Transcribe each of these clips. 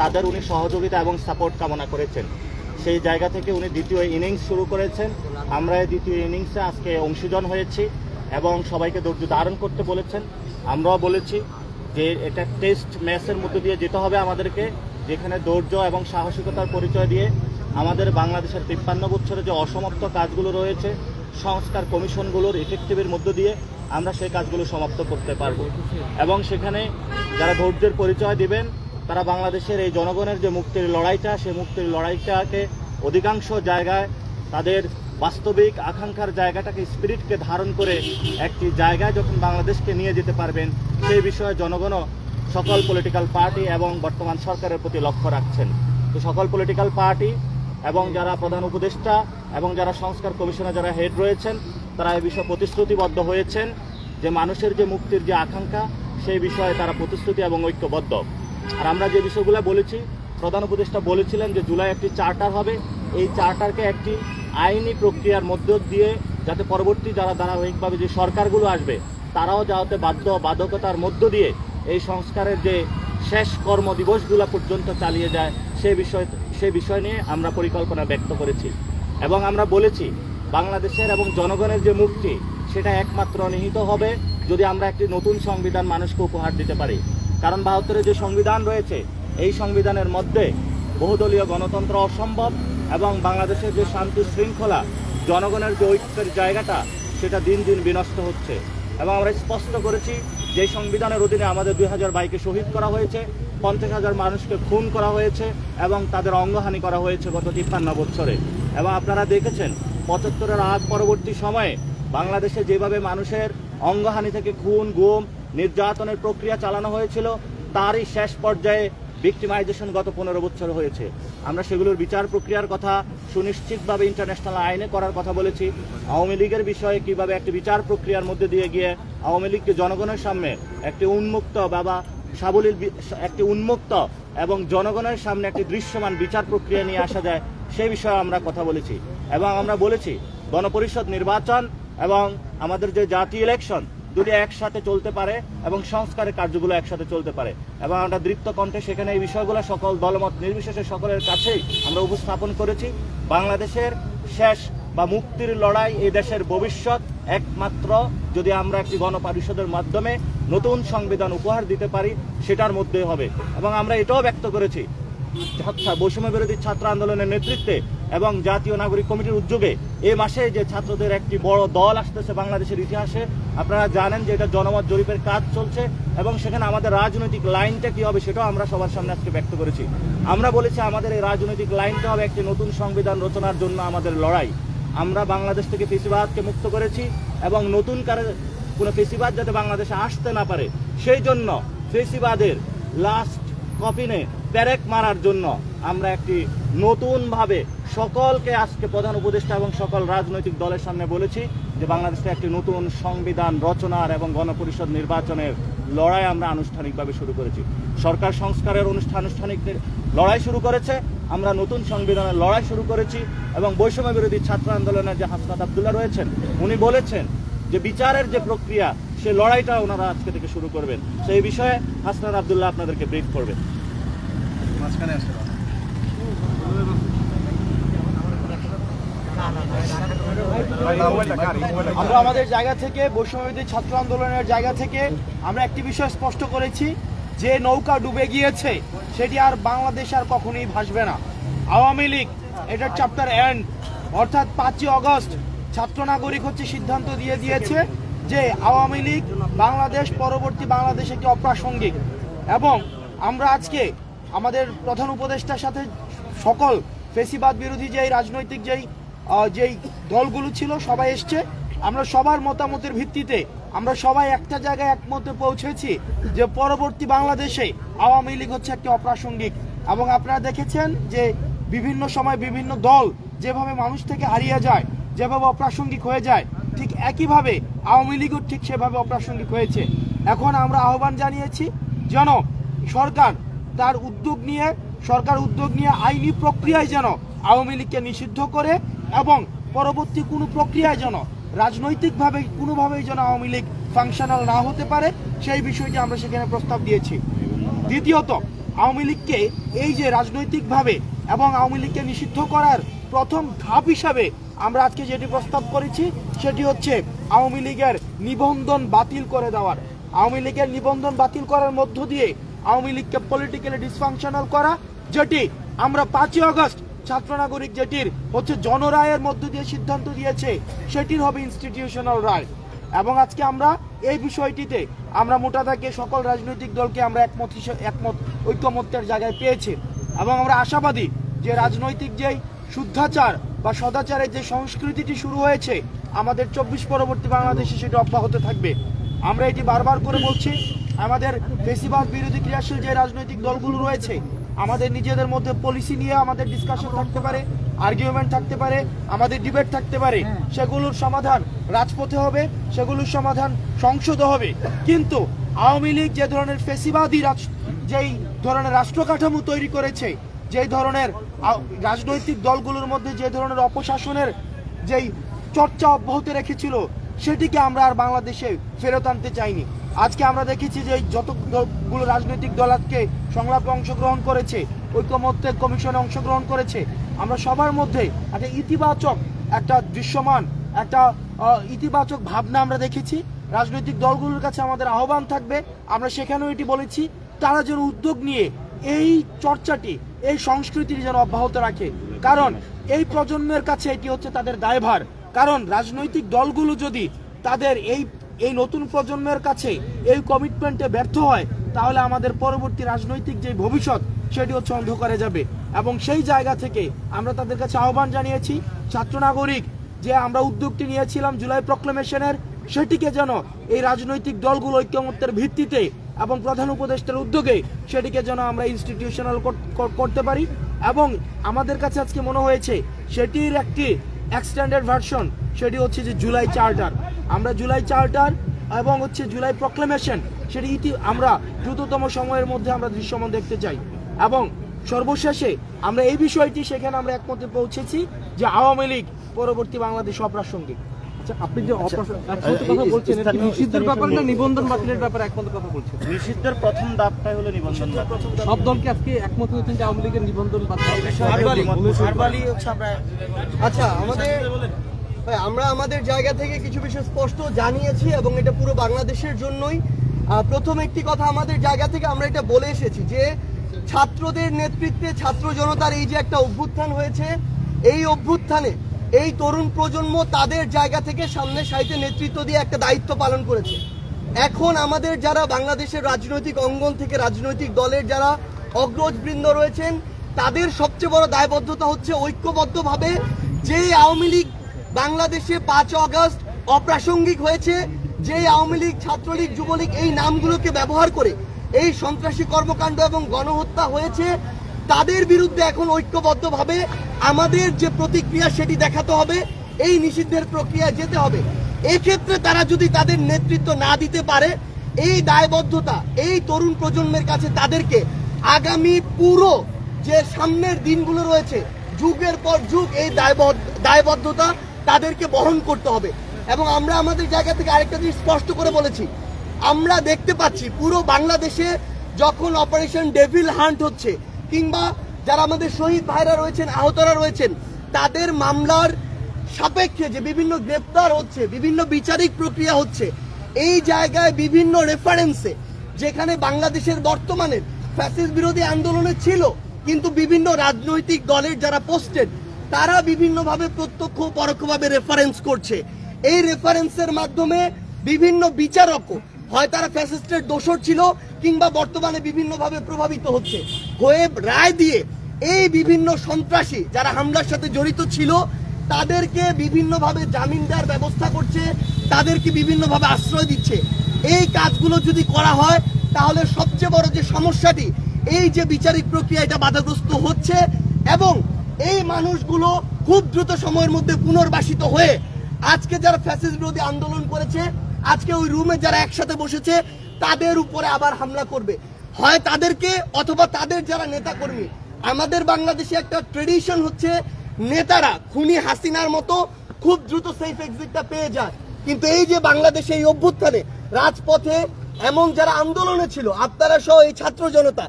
তাদের উনি সহযোগিতা এবং সাপোর্ট কামনা করেছেন। সেই জায়গা থেকে উনি দ্বিতীয় ইনিংস শুরু করেছেন। আমরা এই দ্বিতীয় ইনিংসে আজকে অংশীজন হয়েছি এবং সবাইকে ধৈর্য ধারণ করতে বলেছেন। আমরাও বলেছি যে এটা টেস্ট ম্যাচের মধ্যে দিয়ে যেতে হবে আমাদেরকে, যেখানে ধৈর্য এবং সাহসিকতার পরিচয় দিয়ে আমাদের বাংলাদেশের তিপ্পান্ন বছরে যে অসমাপ্ত কাজগুলো রয়েছে, সংস্কার কমিশনগুলোর ইফেক্টিভের মধ্য দিয়ে আমরা সেই কাজগুলো সমাপ্ত করতে পারব। এবং সেখানে যারা ধৈর্যের পরিচয় দিবেন তারা বাংলাদেশের এই জনগণের যে মুক্তির লড়াইটা, সেই মুক্তির লড়াইটাকে অধিকাংশ জায়গায় তাদের বাস্তবিক আকাঙ্ক্ষার জায়গাটাকে, স্পিরিটকে ধারণ করে একটি জায়গায় যখন বাংলাদেশকে নিয়ে যেতে পারবেন, সেই বিষয়ে জনগণও সকল পলিটিক্যাল পার্টি এবং বর্তমান সরকারের প্রতি লক্ষ্য রাখছেন। তো সকল পলিটিক্যাল পার্টি এবং যারা প্রধান উপদেষ্টা এবং যারা সংস্কার কমিশনে যারা হেড রয়েছেন, তারা এই বিষয়ে প্রতিশ্রুতিবদ্ধ হয়েছেন যে মানুষের যে মুক্তির যে আকাঙ্ক্ষা, সেই বিষয়ে তারা প্রতিশ্রুতি এবং ঐক্যবদ্ধ। আর আমরা যে বিষয়গুলো বলেছি, প্রধান উপদেষ্টা বলেছিলেন যে জুলাই একটি চার্টার হবে। এই চার্টারকে একটি আইনি প্রক্রিয়ার মধ্য দিয়ে যাতে পরবর্তী যারা ধারাবাহিকভাবে যে সরকারগুলো আসবে, তারাও যাতে বাধ্য বাধ্যকতার মধ্য দিয়ে এই সংস্কারের যে শেষ কর্মদিবসগুলো পর্যন্ত চালিয়ে যায়, সে বিষয় সে বিষয় নিয়ে আমরা পরিকল্পনা ব্যক্ত করেছি। এবং আমরা বলেছি, বাংলাদেশের এবং জনগণের যে মুক্তি, সেটা একমাত্র নিহিত হবে যদি আমরা একটি নতুন সংবিধান মানুষকে উপহার দিতে পারি। কারণ বাহাত্তরের যে সংবিধান রয়েছে, এই সংবিধানের মধ্যে বহুদলীয় গণতন্ত্র অসম্ভব এবং বাংলাদেশের যে শান্তি শৃঙ্খলা, জনগণের যে ঐক্যের জায়গাটা, সেটা দিন দিন বিনষ্ট হচ্ছে। এবং আমরা স্পষ্ট করেছি যে সংবিধানের অধীনে আমাদের দুই হাজার বাইকে শহীদ করা হয়েছে, পঞ্চাশ হাজার মানুষকে খুন করা হয়েছে এবং তাদের অঙ্গহানি করা হয়েছে গত তিপ্পান্ন বছরে এবং আপনারা দেখেছেন, পঁচাত্তরের আগ পরবর্তী সময়ে বাংলাদেশে যেভাবে মানুষের অঙ্গহানি থেকে খুন, গুম নির্যাতনের প্রক্রিয়া চালানো হয়েছিল, তারই শেষ পর্যায়ে ভিক্টিমাইজেশন গত পনেরো বছর হয়েছে। আমরা সেগুলোর বিচার প্রক্রিয়ার কথা সুনিশ্চিতভাবে ইন্টারন্যাশনাল আইনে করার কথা বলেছি। আওয়ামী লীগের বিষয়ে কীভাবে একটি বিচার প্রক্রিয়ার মধ্যে দিয়ে গিয়ে আওয়ামী লীগকে জনগণের সামনে একটি উন্মুক্ত বাবা সাবলীল একটি উন্মুক্ত এবং জনগণের সামনে একটি দৃশ্যমান বিচার প্রক্রিয়া নিয়ে আসা যায় সেই বিষয়ে আমরা কথা বলেছি। এবং আমরা বলেছি, গণপরিষদ নির্বাচন এবং আমাদের যে জাতীয় ইলেকশন দুটি একসাথে চলতে পারে এবং সংস্কারের কার্যগুলো একসাথে চলতে পারে। এবং আমরা দৃপ্ত কণ্ঠে সেখানে এই বিষয়গুলো সকল দলমত নির্বিশেষে সকলের কাছেই আমরা উপস্থাপন করেছি। বাংলাদেশের শেষ বা মুক্তির লড়াই এই দেশের ভবিষ্যৎ একমাত্র যদি আমরা একটি গণপরিষদের মাধ্যমে নতুন সংবিধান উপহার দিতে পারি, সেটার মধ্যে হবে। এবং আমরা এটাও ব্যক্ত করেছি। বৈষম্য বিরোধী ছাত্র আন্দোলনের নেতৃত্বে এবং জাতীয় নাগরিক কমিটির উদ্যোগে এ মাসে যে ছাত্রদের একটি বড় দল আসতেছে বাংলাদেশের ইতিহাসে, আপনারা জানেন যে এটা জনমত জরিপের কাজ চলছে এবং সেখানে আমাদের রাজনৈতিক লাইনটা কি হবে সেটাও আমরা সবার সামনে আজকে ব্যক্ত করেছি। আমরা বলেছি আমাদের এই রাজনৈতিক লাইনটা হবে একটি নতুন সংবিধান রচনার জন্য আমাদের লড়াই। আমরা বাংলাদেশ থেকে ফেসিবাদকে মুক্ত করেছি এবং নতুন কারে কোনো ফেসিবাদ যাতে বাংলাদেশে আসতে না পারে, সেই জন্য ফেসিবাদের লাস্ট কফিনে প্যারেক মারার জন্য আমরা একটি নতুনভাবে সকলকে আজকে প্রধান উপদেষ্টা এবং সকল রাজনৈতিক দলের সামনে বলেছি যে বাংলাদেশে একটি নতুন সংবিধান রচনার এবং গণপরিষদ নির্বাচনের লড়াই আমরা আনুষ্ঠানিকভাবে শুরু করেছি। সরকার সংস্কারের অনুষ্ঠান আনুষ্ঠানিক লড়াই শুরু করেছে, আমরা নতুন সংবিধানের লড়াই শুরু করেছি এবং বৈষম্য বিরোধী ছাত্র আন্দোলনের যে হাসনাত আবদুল্লাহ রয়েছেন, উনি বলেছেন যে বিচারের যে প্রক্রিয়া সেই লড়াইটা ওনারা আজকে থেকে শুরু করবেন। সেই বিষয়ে হাসনাত আবদুল্লাহ আপনাদেরকে ব্রিফ করবেন। মাঝখানে আসে না। আমরা আমাদের জায়গা থেকে বৈষম্যবিরোধী ছাত্র আন্দোলনের জায়গা থেকে আমরা একটি বিষয় স্পষ্ট করেছি, যে নৌকা ডুবে গিয়েছে, সেটি আর বাংলাদেশ আর কখনোই ভাসবে না। আওয়ামী লীগ, এটার চ্যাপ্টার এন্ড অর্থাৎ পাঁচই অগস্ট ছাত্র নাগরিক হচ্ছে সিদ্ধান্ত দিয়ে দিয়েছে যে আওয়ামী লীগ বাংলাদেশ, পরবর্তী বাংলাদেশ একটি অপ্রাসঙ্গিক। এবং আমরা আজকে আমাদের প্রধান উপদেষ্টার সাথে সকল ফেসিবাদ বিরোধী যেই রাজনৈতিক যেই যেই দলগুলো ছিল, সবাই এসছে। আমরা সবার মতামতের ভিত্তিতে আমরা সবাই একটা জায়গায় একমতে পৌঁছেছি যে পরবর্তী বাংলাদেশে আওয়ামী লীগ হচ্ছে একটি অপ্রাসঙ্গিক। এবং আপনারা দেখেছেন যে বিভিন্ন সময় বিভিন্ন দল যেভাবে মানুষ থেকে হারিয়ে যায়, যেভাবে অপ্রাসঙ্গিক হয়ে যায়, ঠিক একইভাবে আওয়ামী লীগও ঠিক সেভাবে অপ্রাসঙ্গিক হয়েছে। এখন আমরা আহ্বান জানিয়েছি যেন সরকার তার উদ্যোগ নিয়ে, সরকার উদ্যোগ নিয়ে আইনি প্রক্রিয়ায় যেন আওয়ামী লীগকে নিষিদ্ধ করে এবং পরবর্তী কোনো প্রক্রিয়ায় যেন রাজনৈতিকভাবে কোনোভাবেই যেন আওয়ামী লীগ ফাংশনাল না হতে পারে, সেই বিষয়টি আমরা সেখানে প্রস্তাব দিয়েছি। দ্বিতীয়ত, আওয়ামী লীগকে এই যে রাজনৈতিকভাবে এবং আওয়ামী লীগকে নিষিদ্ধ করার প্রথম ধাপ হিসাবে আমরা আজকে যেটি প্রস্তাব করেছি, সেটি হচ্ছে আওয়ামী লীগের নিবন্ধন বাতিল করে দেওয়ার। আওয়ামী লীগের নিবন্ধন বাতিল করার মধ্য দিয়ে আওয়ামী লীগকে পলিটিক্যালি ডিসফাংশনাল করা, যেটি আমরা পাঁচই আগস্ট ছাত্র নাগরিক যেটির হচ্ছে জনরায়ের মধ্য দিয়ে সিদ্ধান্ত দিয়েছে, সেটির হবে ইনস্টিটিউশনাল রায় এবং আজকে আমরা এই বিষয়টিতে আমরা মোটা দাগে সকল রাজনৈতিক দলকে আমরা একমত হিসেবে একমত, ঐক্যমত্যের জায়গায় পেয়েছি। এবং আমরা আশাবাদী যে রাজনৈতিক যেই শুদ্ধাচার বা সদাচারের যে সংস্কৃতিটি শুরু হয়েছে, আমাদের চব্বিশ পরবর্তী বাংলাদেশে সেটা অব্যাহত থাকবে। আমরা এটি বারবার করে বলছি, আমাদের বেশিরভাগ বিরোধী ক্রিয়াশীল যে রাজনৈতিক দলগুলো রয়েছে আমাদের নিজেদের মধ্যে পলিসি নিয়ে আমাদের ডিসকাশন থাকতে পারে আর্গুমেন্ট থাকতে পারে আমাদের ডিবেট থাকতে পারে সেগুলোর সমাধান রাজপথে হবে সেগুলোর সমাধান সংসদে হবে। কিন্তু আওয়ামী লীগ যে ধরনের ফেসিবাদী রাজ যেই ধরনের রাষ্ট্র কাঠামো তৈরি করেছে যেই ধরনের রাজনৈতিক দলগুলোর মধ্যে যে ধরনের অপশাসনের যেই চর্চা অব্যাহত রেখেছিল সেটিকে আমরা আর বাংলাদেশে ফেরত আনতে চাইনি। আজকে আমরা দেখেছি যে যত দলগুলো রাজনৈতিক দল আজকে সংলাপে অংশগ্রহণ করেছে ঐক্যমত্যের কমিশনে অংশগ্রহণ করেছে, আমরা সবার মধ্যে একটা ইতিবাচক একটা দৃশ্যমান, একটা ইতিবাচক ভাবনা আমরা দেখেছি। রাজনৈতিক দলগুলোর কাছে আমাদের আহ্বান থাকবে, আমরা সেখানেও এটি বলেছি, তারা যেন উদ্যোগ নিয়ে এই চর্চাটি, এই সংস্কৃতিটি যেন অব্যাহত রাখে। কারণ এই প্রজন্মের কাছে এটি হচ্ছে তাদের দায়ভার। কারণ রাজনৈতিক দলগুলো যদি তাদের এই এই নতুন প্রজন্মের কাছে এই কমিটমেন্টে ব্যর্থ হয়, তাহলে আমাদের পরবর্তী রাজনৈতিক যে ভবিষ্যৎ, সেটি হচ্ছে অন্ধকারে যাবে। এবং সেই জায়গা থেকে আমরা তাদের কাছে আহ্বান জানিয়েছি, ছাত্র নাগরিক, যে আমরা উদ্যোগটি নিয়েছিলাম জুলাই প্রক্লেমেশনের সেটিকে যেন এই রাজনৈতিক দলগুলো ঐক্যমত্যের ভিত্তিতে এবং প্রধান উপদেষ্টার উদ্যোগে সেটিকে যেন আমরা ইনস্টিটিউশনাল করতে পারি। এবং আমাদের কাছে আজকে মনে হয়েছে, সেটির একটি এক্সটেন্ডেড ভার্সন সেটি হচ্ছে যে জুলাই চার্টার আমরা জুলাই চার্টার এবং হচ্ছে জুলাই প্রক্লেমেশন সেটি ইতি আমরা দ্রুততম সময়ের মধ্যে আমরা দৃশ্যমান দেখতে চাই। এবং সর্বশেষে আমরা এই বিষয়টি সেখানে আমরা একমতে পৌঁছেছি যে আওয়ামী লীগ পরবর্তী বাংলাদেশ অপ্রাসঙ্গিক। আচ্ছা আপনি যে কথা বলছেন নিষিদ্ধের ব্যাপারে না নিবন্ধন বাতিলের ব্যাপারে একমত কথা বলছেন? নিষিদ্ধের প্রথম ধাপটাই হলো নিবন্ধন সব দলকে আজকে একমত হয়েছেন যে আওয়ামী লীগের নিবন্ধন বাতিল। আচ্ছা আমাদের আমরা আমাদের জায়গা থেকে কিছু বিষয় স্পষ্ট জানিয়েছি এবং এটা পুরো বাংলাদেশের জন্যই। প্রথম একটি কথা আমাদের জায়গা থেকে আমরা এটা বলে এসেছি যে, ছাত্রদের নেতৃত্বে ছাত্র জনতার এই যে একটা অভ্যুত্থান হয়েছে, এই অভ্যুত্থানে এই তরুণ প্রজন্ম তাদের জায়গা থেকে সামনে সাইতে নেতৃত্ব দিয়ে একটা দায়িত্ব পালন করেছে। এখন আমাদের যারা বাংলাদেশের রাজনৈতিক অঙ্গন থেকে রাজনৈতিক দলের যারা অগ্রজবৃন্দ রয়েছেন, তাদের সবচেয়ে বড় দায়বদ্ধতা হচ্ছে ঐক্যবদ্ধভাবে যে আওয়ামী লীগ বাংলাদেশে পাঁচ আগস্ট অপ্রাসঙ্গিক হয়েছে যে আওয়ামী লীগ, ছাত্রলীগ, যুবলীগ এই নামগুলোকে ব্যবহার করে এই সন্ত্রাসী কর্মকাণ্ড এবং গণহত্যা হয়েছে। তাদের বিরুদ্ধে এখন ঐক্যবদ্ধভাবে আমাদের যে প্রতিক্রিয়া সেটি দেখাতে হবে, এই নিষিদ্ধের প্রক্রিয়া যেতে হবে। এক্ষেত্রে তারা যদি তাদের নেতৃত্ব না দিতে পারে, এই দায়বদ্ধতা, এই তরুণ প্রজন্মের কাছে তাদেরকে আগামী পুরো যে সামনের দিনগুলো রয়েছে, যুগের পর যুগ এই দায়বদ্ধ দায়বদ্ধতা তাদেরকে বহন করতে হবে। এবং আমরা আমাদের জায়গা থেকে আরেকটা জিনিস স্পষ্ট করে বলেছি। আমরা দেখতে পাচ্ছি পুরো বাংলাদেশে যখন অপারেশন ডেভিল হান্ট হচ্ছে, কিংবা যারা আমাদের শহীদ ভাইরা রয়েছেন, আহতরা রয়েছেন, তাদের মামলার সাপেক্ষে যে বিভিন্ন গ্রেপ্তার হচ্ছে, বিভিন্ন বিচারিক প্রক্রিয়া হচ্ছে, এই জায়গায় বিভিন্ন রেফারেন্সে যেখানে বাংলাদেশের বর্তমানে ফ্যাসিস বিরোধী আন্দোলনে ছিল, কিন্তু বিভিন্ন রাজনৈতিক দলের যারা পোস্টেড তারা বিভিন্নভাবে প্রত্যক্ষ পরোক্ষভাবে রেফারেন্স করছে। এই রেফারেন্সের মাধ্যমে বিভিন্ন বিচারকও, হয় তারা ফ্যাসিস্টের দোষর ছিল কিংবা বর্তমানে বিভিন্নভাবে প্রভাবিত হচ্ছে, হয়ে রায় দিয়ে এই বিভিন্ন সন্ত্রাসী যারা হামলার সাথে জড়িত ছিল, তাদেরকে বিভিন্নভাবে জামিন দেওয়ার ব্যবস্থা করছে, তাদেরকে বিভিন্নভাবে আশ্রয় দিচ্ছে। এই কাজগুলো যদি করা হয়, তাহলে সবচেয়ে বড় যে সমস্যাটি, এই যে বিচারিক প্রক্রিয়া এটা বাধাগ্রস্ত হচ্ছে এবং এই মানুষগুলো খুব দ্রুত সময়ের মধ্যে পুনর্বাসিত হয়ে আজকে যারা ফ্যাসিস বিরোধী আন্দোলন করেছে, আজকে ওই রুমে যারা একসাথে বসেছে, তাদের উপরে আবার হামলা করবে। হয় তাদেরকে অথবা তাদের যারা নেতাকর্মী, আমাদের বাংলাদেশে একটা ট্রেডিশন হচ্ছে নেতারা, খুনি হাসিনার মতো খুব দ্রুত সেফ এক্সিটটা পেয়ে যায়। কিন্তু এই যে বাংলাদেশে এই অভ্যুত্থানে, রাজপথে এমন যারা আন্দোলনে ছিল, আপনারা সহ এই ছাত্র জনতা,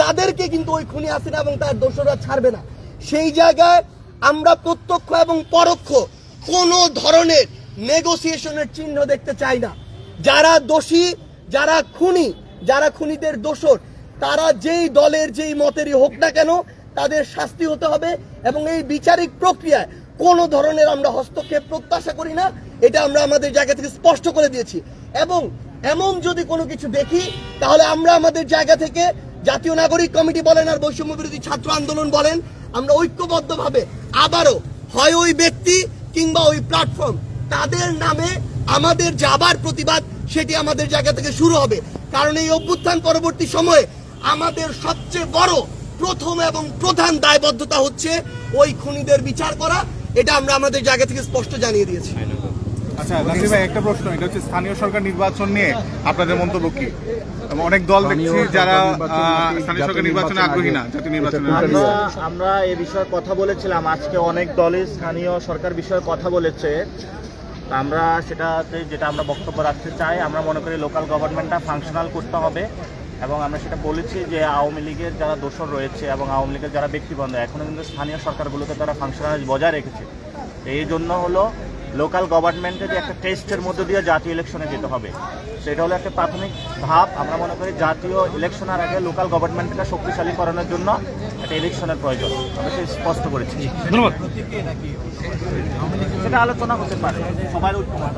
তাদেরকে কিন্তু ওই খুনি হাসিনা এবং তার দোষরা ছাড়বে না। সেই জায়গায় আমরা প্রত্যক্ষ এবং পরোক্ষ কোনো ধরনের নেগোসিয়েশনের চিহ্ন দেখতে চাই না। যারা দোষী, যারা খুনি, যারা খুনিদের দোষর, তারা যেই দলের যেই মতেরই হোক না কেন তাদের শাস্তি হতে হবে এবং এই বিচারিক প্রক্রিয়ায় কোনো ধরনের আমরা হস্তক্ষেপ প্রত্যাশা করি না, এটা আমরা আমাদের জায়গা থেকে স্পষ্ট করে দিয়েছি। এবং এমন যদি কোনো কিছু দেখি, তাহলে আমরা আমাদের জায়গা থেকে জাতীয় নাগরিক কমিটি বলেন আর বৈষম্য বিরোধী ছাত্র আন্দোলন বলেন আমরা ঐক্যবদ্ধভাবে আবারও হয় ওই ব্যক্তি কিংবা ওই প্ল্যাটফর্ম তাদের নামে আমাদের যাবার প্রতিবাদ সেটি আমাদের জায়গা থেকে শুরু হবে। কারণ এই অভ্যুত্থান পরবর্তী সময়ে আমাদের সবচেয়ে বড় প্রথম এবং প্রধান দায়বদ্ধতা হচ্ছে ওই খুনিদের বিচার করা। এটা আমরা আমাদের জায়গা থেকে স্পষ্ট জানিয়ে দিয়েছি। আচ্ছা নাসির ভাই একটা প্রশ্ন এটা হচ্ছে স্থানীয় সরকার নির্বাচন নিয়ে আপনাদের মন্তব্য কি? অনেক দল দেখছি যারা স্থানীয় সরকার নির্বাচনে আগ্রহী না জাতীয় নির্বাচনে আমরা এ বিষয়ে কথা বলেছিলাম আজকে অনেক দলই স্থানীয় সরকার বিষয়ে কথা বলেছে। আমরা সেটাতে যেটা আমরা বক্তব্য রাখতে চাই আমরা মনে করি লোকাল গভর্নমেন্টটা ফাংশনাল করতে হবে এবং আমরা সেটা বলেছি যে আওয়ামী লীগের যারা দোষর রয়েছে এবং আওয়ামী লীগের যারা ব্যক্তিবন্ধ এখনও কিন্তু স্থানীয় সরকারগুলোকে তারা ফাংশনাল বজায় রেখেছে। এই জন্য হলো লোকাল গভর্নমেন্টে যে একটা টেস্টের মধ্যে দিয়ে জাতীয় ইলেকশনে যেতে হবে সেটা হলো একটা প্রাথমিক ধাপ। আমরা মনে করি জাতীয় ইলেকশনের আগে লোকাল গভর্নমেন্টকে শক্তিশালী করানোর জন্য একটা ইলেকশনের প্রয়োজন। আমরা সেই স্পষ্ট করেছি। ধন্যবাদ। সেটা আলোচনা হতে পারে। সবাই ঐক্যমত।